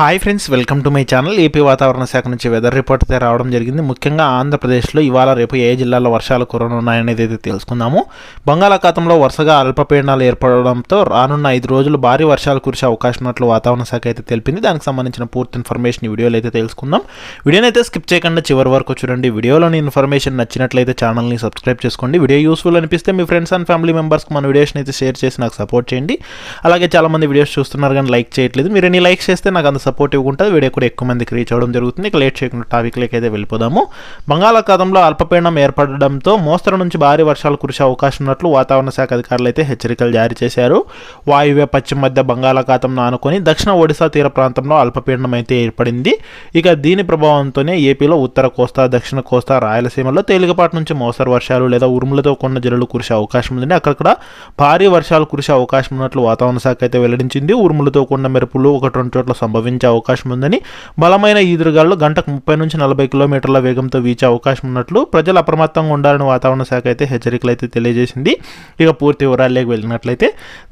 Hi friends welcome to my channel. AP వాతావరణ శాఖ నుంచి వెదర్ రిపోర్ట్ అయితే రావడం జరిగింది. ముఖ్యంగా ఆంధ్రప్రదేశ్లో ఇవాళ రేపు ఏ జిల్లాలో వర్షాలు కురనున్నాయనేది అయితే తెలుసుకుందాము. బంగాళాఖాతంలో వరుసగా అల్పపీడనాలు ఏర్పడడంతో రానున్న ఐదు రోజులు భారీ వర్షాలు కురిసే అవకాశం ఉన్నట్లు వాతావరణ శాఖ అయితే తెలిపింది. దానికి సంబంధించిన పూర్తి ఇన్ఫర్మేషన్ ఈ వీడియోలో అయితే తెలుసుకుందాం. వీడియోని అయితే స్కిప్ చేయకుండా చివరి వరకు చూడండి. వీడియోలోని ఇన్ఫర్మేషన్ నచ్చినట్లయితే ఛానల్ని సబ్స్క్రైబ్ చేసుకోండి. వీడియో యూస్ఫుల్ అనిపిస్తే మీ ఫ్రెండ్స్ అండ్ ఫ్యామిలీ మెంబర్స్కి మన వీడియోస్ని అయితే షేర్ చేసి నాకు సపోర్ట్ చేయండి. అలాగే చాలామంది వీడియోస్ చూస్తున్నారు కానీ లైక్ చేయట్లేదు. మీరు ఎన్ని లైక్ చేస్తే నాకు అంత సపోర్టివ్గా ఉంటుంది. వీడియో కూడా ఎక్కువ మందికి రీచ్ అవ్వడం జరుగుతుంది. ఇక లేట్ చేయకుండా టాపిక్లోకి అయితే వెళ్ళిపోదాము. బంగాళాఖాతంలో అల్పపీడనం ఏర్పడడంతో మోస్తరు నుంచి భారీ వర్షాలు కురిసే అవకాశం ఉన్నట్లు వాతావరణ శాఖ అధికారులు అయితే హెచ్చరికలు జారీ చేశారు. వాయువ్య పశ్చిమ మధ్య బంగాళాఖాతంను ఆనుకొని దక్షిణ ఒడిశా తీర ప్రాంతంలో అల్పపీడనం అయితే ఏర్పడింది. ఇక దీని ప్రభావంతోనే ఏపీలో ఉత్తర కోస్తా దక్షిణ కోస్తా రాయలసీమలో తేలికపాటి నుంచి మోస్తరు వర్షాలు లేదా ఉరుములతో కూడిన జల్లులు కురిసే అవకాశం ఉందని అక్కడక్కడ భారీ వర్షాలు కురిసే అవకాశం ఉన్నట్లు వాతావరణ శాఖ అయితే వెల్లడించింది. ఉరుములతో కూడిన మెరుపులు ఒకటి రెండు చోట్ల సంభవించే అవకాశం ఉందని బలమైన ఈదురుగాలు గంటకు ముప్పై నుంచి నలభై కిలోమీటర్ల వేగంతో వీచే అవకాశం ఉన్నట్లు ప్రజలు అప్రమత్తంగా ఉండాలని వాతావరణ శాఖ అయితే హెచ్చరికలు అయితే తెలియజేసింది. ఇక పూర్తి వివరాల్లోకి వెళ్ళినట్లయితే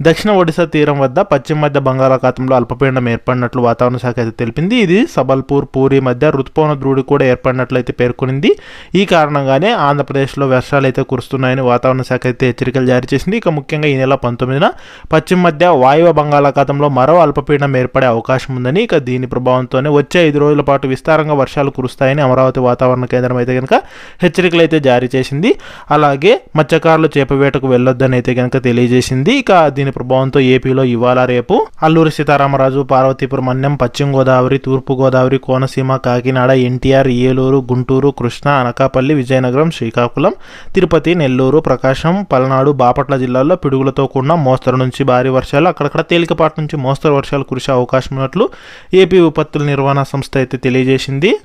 దక్షిణ ఒడిశా తీరం వద్ద పశ్చిమ మధ్య బంగాళాఖాతంలో అల్పపీడనం ఏర్పడినట్లు వాతావరణ శాఖ అయితే తెలిపింది. ఇది సబల్పూర్ పూరి మధ్య రుతుపవన ద్రోణి కూడా ఏర్పడినట్లయితే పేర్కొనింది. ఈ కారణంగానే ఆంధ్రప్రదేశ్లో వర్షాలు అయితే కురుస్తున్నాయని వాతావరణ శాఖ అయితే హెచ్చరికలు జారీ చేసింది. ఇక ముఖ్యంగా ఈ నెల పంతొమ్మిదిన పశ్చిమ మధ్య వాయువ బంగాళాఖాతంలో మరో అల్పపీడనం ఏర్పడే అవకాశం ఉందని ఇక దీని ప్రభావంతోనే వచ్చే ఐదు రోజుల పాటు విస్తారంగా వర్షాలు కురుస్తాయని అమరావతి వాతావరణ కేంద్రం అయితే కనుక హెచ్చరికలు అయితే జారీ చేసింది. అలాగే మత్స్యకారులు చేపవేటకు వెళ్ళొద్దని అయితే కనుక తెలియజేసింది. ఇక దీని ప్రభావంతో ఏపీలో ఇవాళ రేపు అల్లూరి సీతారామరాజు పార్వతీపురం మన్యం పశ్చిమ గోదావరి తూర్పు గోదావరి కోనసీమ కాకినాడ ఎన్టీఆర్ ఏలూరు గుంటూరు కృష్ణా అనకాపల్లి విజయనగరం శ్రీకాకుళం తిరుపతి నెల్లూరు ప్రకాశం పల్నాడు బాపట్ల జిల్లాల్లో పిడుగులతో కూడిన మోస్తరు నుంచి భారీ వర్షాలు అక్కడక్కడ తేలికపాటి నుంచి మోస్తరు వర్షాలు కురిసే అవకాశం ఉన్నట్లు ఏపీ విపత్తుల నిర్వహణ సంస్థ అయితే తెలియజేసింది.